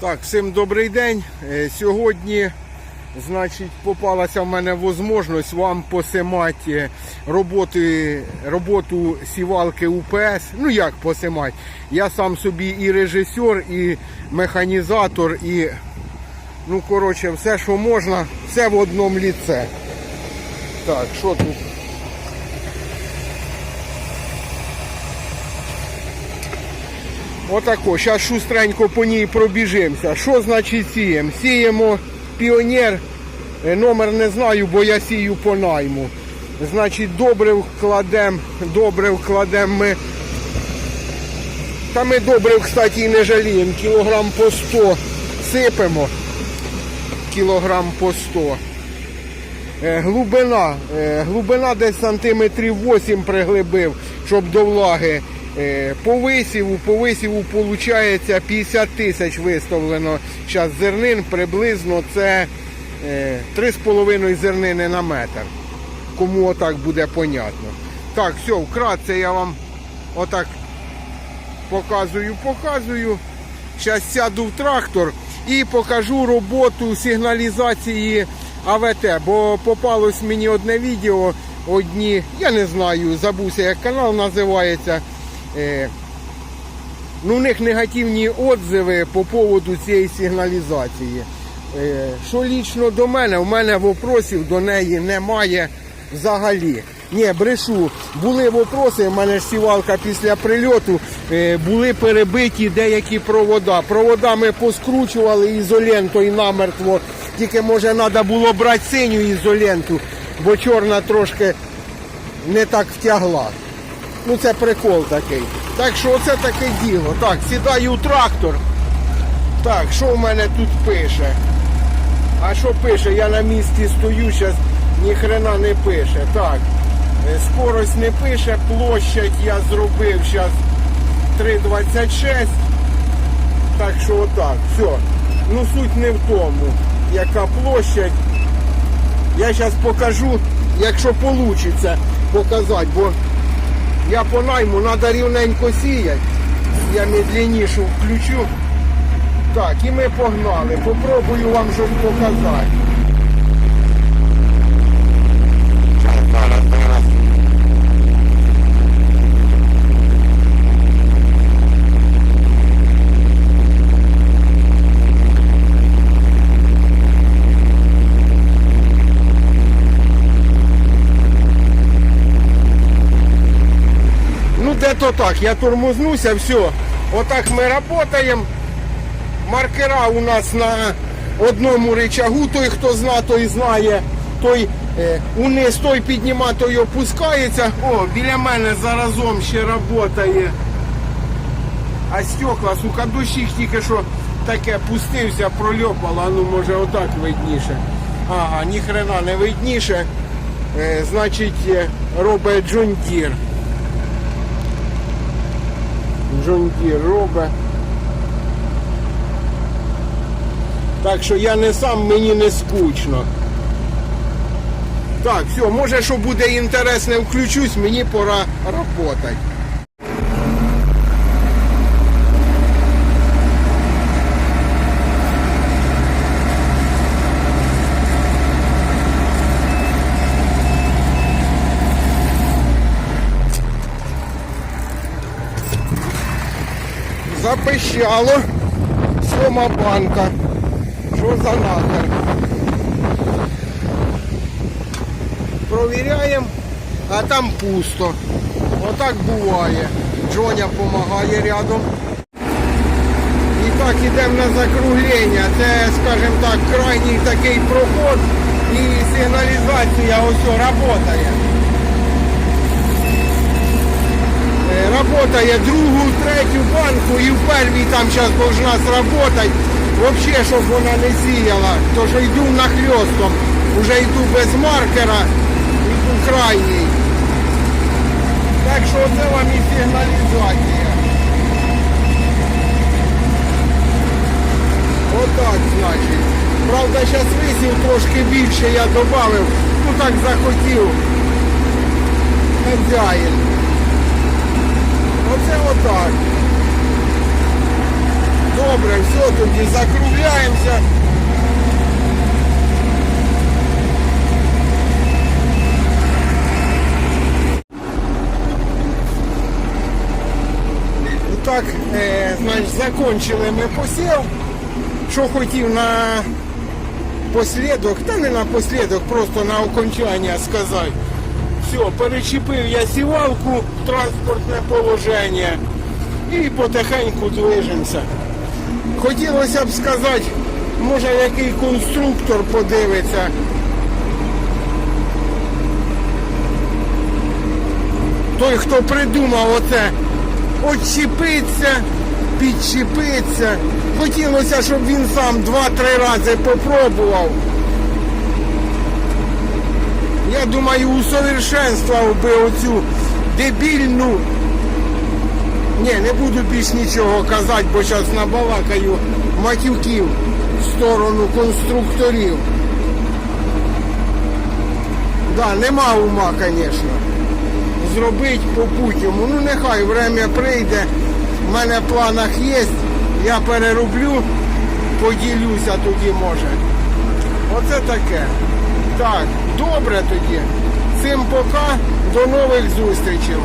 Так, всім добрий день. Е, Сьогодні, значить, попалася в мене можливість вам посимати роботи, роботу сівалки УПС. Ну як посимати? Я сам собі і режисер, і механізатор, і ну, коротше, все, що можна, все в одному ліце. Так, що тут? Отако, зараз шустренько по ній пробіжимося. Що значить сіємо? Сіємо піонер, Е, номер не знаю, бо я сію по найму. Значить, добре вкладемо, добре вкладемо ми. Та ми добре, кстати, і не жаліємо. Кілограм по 100 сипемо. Кілограм по 100. Е, Глибина, е, глибина десь сантиметрів 8 приглибив, щоб до влаги. Е, По висіву, по висіву виходить 50 тисяч виставлено зараз зернин, приблизно це е, 3,5 зернини на метр. Кому отак буде понятно. Так, все, вкратце я вам отак показую, показую. Зараз сяду в трактор і покажу роботу сигналізації АВТ, бо попалось мені одне відео, одні, я не знаю, забувся, як канал називається. Е, ну, у них негативні отзиви по поводу цієї сигналізації. Е, що лічно до мене, у мене вопросів до неї немає взагалі. Ні, брешу. Були вопроси, в мене сівалка після прильоту, е, були перебиті деякі провода. Провода ми поскручували ізолентою намертво. Тільки може треба було брати синю ізоленту, бо чорна трошки не так втягла. Ну це прикол такий. Так що оце таке діло. Так, сідаю у трактор. Так, що в мене тут пише? А що пише? Я на місці стою, зараз ніхрена не пише. Так, е, скорость не пише, площадь я зробив зараз 3,26. Так що отак, все. Ну суть не в тому, яка площадь. Я зараз покажу, якщо вийде показати, я по найму, треба рівненько сіяти. Я медленнішу включу. Так, і ми погнали. Попробую вам щось показати. Де-то так, я тормознуся, все. Отак ми працюємо. Маркера у нас на одному рычагу, той, хто зна, той знає, той е, униз, той підніма, той опускається. О, біля мене заразом ще працює. А стекла, сука, дощик тільки що таке пустився, прольопало, ну може отак видніше. Ага, ніхрена не видніше. Е, значить, е, робить Джон Дір. Джон Дір робить. Так що я не сам, мені не скучно. Так, все, може, що буде інтересне, включусь, мені пора працювати. Запищало. Сьома банка. Що за нахер? Провіряємо, а там пусто. Отак буває. Джоня допомагає рядом. І так ідемо на закруглення. Це, скажімо так, крайній такий проход і сигналізація ось працює. Работає другу, третю банку і в первій там зараз должна сработать. Вообще, щоб вона не сіяла, то що йду нахльостом, уже йду без маркера, йду крайній. Так що це вам і сигналізація. Отак, значить. Правда, зараз висів трошки більше я додав, ну так захотів. Хазяїн. Оце отак. Добре. Все, тоді закругляємося. Так, е, значить, закончили ми посів. Що хотів на послідок, та не на послідок, просто на окончання сказати. Все, перечепив я сівалку в транспортне положення і потихеньку движемося. Хотілося б сказати, може який конструктор подивиться. Той, хто придумав оце, отчепиться, підчепиться. Хотілося, щоб він сам два-три рази попробував. Я думаю, усовершенствував би оцю дебільну. Ні, не буду більш нічого казати, бо зараз набалакаю матюків в сторону конструкторів. Да, нема ума, звісно. Зробить по-путньому. Ну нехай время прийде. в мене в планах є. Я перероблю, поділюся тоді може. Оце таке. Так, добре тоді. Цим пока, до нових зустрічей.